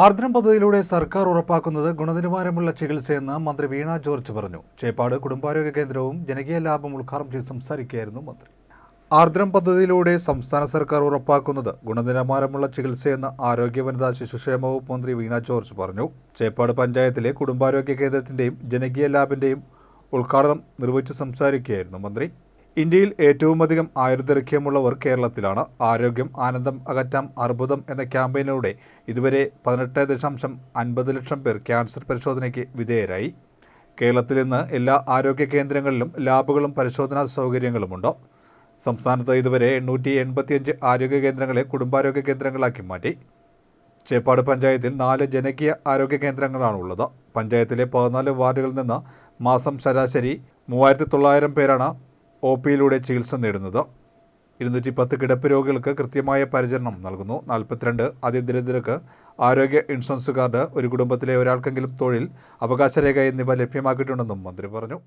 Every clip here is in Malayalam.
ആർദ്രം പദ്ധതിയിലൂടെ സർക്കാർ ഉറപ്പാക്കുന്നത് ഗുണനിലവാരമുള്ള ചികിത്സയെന്ന് മന്ത്രി വീണ ജോർജ് പറഞ്ഞു. ചേപ്പാട് കുടുംബാരോഗ്യ കേന്ദ്രവും ജനകീയ ലാഭം ഉദ്ഘാടനം ചെയ്ത് സംസാരിക്കുകയായിരുന്നു മന്ത്രി. ആർദ്രം പദ്ധതിയിലൂടെ സംസ്ഥാന സർക്കാർ ഉറപ്പാക്കുന്നത് ഗുണനിലവാരമുള്ള ചികിത്സയെന്ന് ആരോഗ്യ വനിതാ ശിശുക്ഷേമ വകുപ്പ് മന്ത്രി വീണ ജോർജ് പറഞ്ഞു. ചേപ്പാട് പഞ്ചായത്തിലെ കുടുംബാരോഗ്യ കേന്ദ്രത്തിന്റെയും ജനകീയ ലാബിന്റെയും ഉദ്ഘാടനം നിർവഹിച്ച് സംസാരിക്കുകയായിരുന്നു മന്ത്രി. ഇന്ത്യയിൽ ഏറ്റവുമധികം ആയുർദൈർഘ്യമുള്ളവർ കേരളത്തിലാണ് ആരോഗ്യം ആനന്ദം അകറ്റാം അർബുദം എന്ന ക്യാമ്പയിനിലൂടെ ഇതുവരെ പതിനെട്ട് ദശാംശം അൻപത് ലക്ഷം പേർ ക്യാൻസർ പരിശോധനയ്ക്ക് വിധേയരായി. കേരളത്തിൽ ഇന്ന് എല്ലാ ആരോഗ്യ കേന്ദ്രങ്ങളിലും ലാബുകളും പരിശോധനാ സൗകര്യങ്ങളുമുണ്ട്. സംസ്ഥാനത്ത് ഇതുവരെ എണ്ണൂറ്റി എൺപത്തിയഞ്ച് ആരോഗ്യ കേന്ദ്രങ്ങളെ കുടുംബാരോഗ്യ കേന്ദ്രങ്ങളാക്കി മാറ്റി. ചേപ്പാട് പഞ്ചായത്തിൽ നാല് ജനകീയ ആരോഗ്യ കേന്ദ്രങ്ങളാണുള്ളത്. പഞ്ചായത്തിലെ പതിനാല് വാർഡുകളിൽ നിന്ന് മാസം ശരാശരി മൂവായിരത്തി തൊള്ളായിരം പേരാണ് ഒ പിയിലൂടെ ചികിത്സ നേടുന്നത്. ഇരുന്നൂറ്റി പത്ത് കിടപ്പ് രോഗികൾക്ക് കൃത്യമായ പരിചരണം നൽകുന്നു. നാൽപ്പത്തിരണ്ട് അതിദരിദ്രർക്ക് ആരോഗ്യ ഇൻഷുറൻസ് കാർഡ് ഒരു കുടുംബത്തിലെ ഒരാൾക്കെങ്കിലും തൊഴിൽ അവകാശരേഖ എന്നിവ ലഭ്യമാക്കിയിട്ടുണ്ടെന്നും മന്ത്രി പറഞ്ഞു.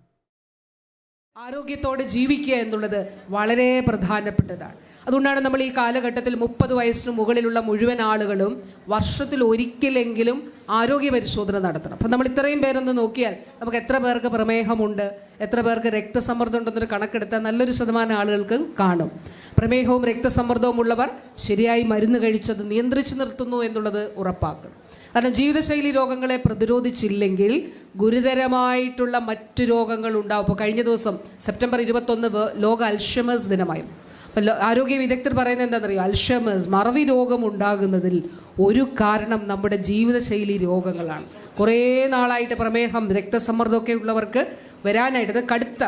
ആരോഗ്യത്തോടെ ജീവിക്കുക എന്നുള്ളത് വളരെ പ്രധാനപ്പെട്ടതാണ്. അതുകൊണ്ടാണ് നമ്മൾ ഈ കാലഘട്ടത്തിൽ മുപ്പത് വയസ്സിന് മുകളിലുള്ള മുഴുവൻ ആളുകളും വർഷത്തിൽ ഒരിക്കലെങ്കിലും ആരോഗ്യ പരിശോധന നടത്തണം. അപ്പം നമ്മൾ ഇത്രയും പേരൊന്ന് നോക്കിയാൽ നമുക്ക് എത്ര പേർക്ക് പ്രമേഹമുണ്ട് എത്ര പേർക്ക് രക്തസമ്മർദ്ദം ഉണ്ടെന്നൊരു കണക്കെടുത്താൽ നല്ലൊരു ശതമാനം ആളുകൾക്ക് കാണും. പ്രമേഹവും രക്തസമ്മർദ്ദവും ഉള്ളവർ ശരിയായി മരുന്ന് കഴിച്ചത് നിയന്ത്രിച്ചു നിർത്തുന്നു എന്നുള്ളത് ഉറപ്പാക്കണം. കാരണം ജീവിതശൈലി രോഗങ്ങളെ പ്രതിരോധിച്ചില്ലെങ്കിൽ ഗുരുതരമായിട്ടുള്ള മറ്റു രോഗങ്ങൾ ഉണ്ടാവും. ഇപ്പോൾ കഴിഞ്ഞ ദിവസം സെപ്റ്റംബർ ഇരുപത്തൊന്ന് ലോക അൽഷമേഴ്സ് ദിനമായിരുന്നു. അപ്പോൾ ആരോഗ്യ വിദഗ്ധർ പറയുന്നത് എന്താണെന്നറിയോ? അൽഷമേഴ്സ് മറവി രോഗം ഉണ്ടാകുന്നതിൽ ഒരു കാരണം നമ്മുടെ ജീവിതശൈലി രോഗങ്ങളാണ്. കുറേ നാളായിട്ട് പ്രമേഹം രക്തസമ്മർദ്ദമൊക്കെ ഉള്ളവർക്ക് വരാനായിട്ട് അത് കടുത്ത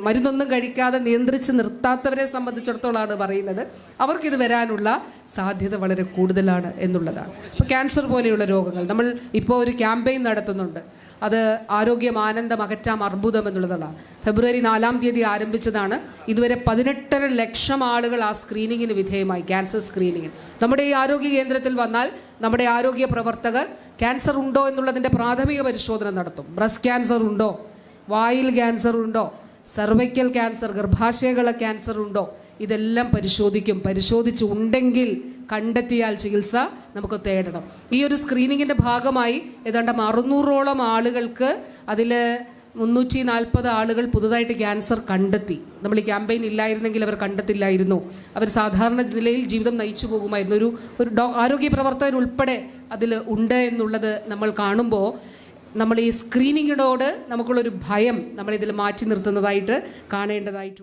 മരുന്നൊന്നും കഴിക്കാതെ നിയന്ത്രിച്ച് നിർത്താത്തവരെ സംബന്ധിച്ചിടത്തോളമാണ് പറയുന്നത്. അവർക്കിത് വരാനുള്ള സാധ്യത വളരെ കൂടുതലാണ് എന്നുള്ളതാണ്. ഇപ്പോൾ ക്യാൻസർ പോലെയുള്ള രോഗങ്ങൾ നമ്മൾ ഇപ്പോൾ ഒരു ക്യാമ്പയിൻ നടത്തുന്നുണ്ട്. അത് ആരോഗ്യം ആനന്ദം അകറ്റാം അർബുദം എന്നുള്ളതാണ്. ഫെബ്രുവരി നാലാം തീയതി ആരംഭിച്ചതാണ്. ഇതുവരെ പതിനെട്ടര ലക്ഷം ആളുകൾ ആ സ്ക്രീനിങ്ങിന് വിധേയമായി ക്യാൻസർ സ്ക്രീനിങ്ങിന്. നമ്മുടെ ഈ ആരോഗ്യ കേന്ദ്രത്തിൽ വന്നാൽ നമ്മുടെ ആരോഗ്യ പ്രവർത്തകർ ക്യാൻസർ ഉണ്ടോ എന്നുള്ളതിന്റെ പ്രാഥമിക പരിശോധന നടത്തും. ബ്രസ്റ്റ് ക്യാൻസർ ഉണ്ടോ? വായിൽ ക്യാൻസർ ഉണ്ടോ? സർവൈക്കൽ ക്യാൻസർ ഗർഭാശയകള ക്യാൻസർ ഉണ്ടോ? ഇതെല്ലാം പരിശോധിക്കും. പരിശോധിച്ച് ഉണ്ടെങ്കിൽ കണ്ടെത്തിയാൽ ചികിത്സ നമുക്ക് തേടണം. ഈ ഒരു സ്ക്രീനിങ്ങിന്റെ ഭാഗമായി ഏതാണ്ട് അറുന്നൂറോളം ആളുകൾക്ക് അതിൽ മുന്നൂറ്റി നാൽപ്പത് ആളുകൾ പുതുതായിട്ട് ക്യാൻസർ കണ്ടെത്തി. നമ്മൾ ഈ ക്യാമ്പയിൻ ഇല്ലായിരുന്നെങ്കിൽ അവർ കണ്ടെത്തില്ലായിരുന്നു. അവർ സാധാരണ നിലയിൽ ജീവിതം നയിച്ചു പോകുമായിരുന്നു. ഒരു ഒരു ഡോ ആരോഗ്യ പ്രവർത്തകർ ഉൾപ്പെടെ അതിൽ ഉണ്ട് എന്നുള്ളത് നമ്മൾ കാണുമ്പോൾ നമ്മൾ ഈ സ്ക്രീനിങ്ങിനോട് നമുക്കുള്ളൊരു ഭയം നമ്മളിതിൽ മാറ്റി നിർത്തുന്നതായിട്ട് കാണേണ്ടതായിട്ടുണ്ട്.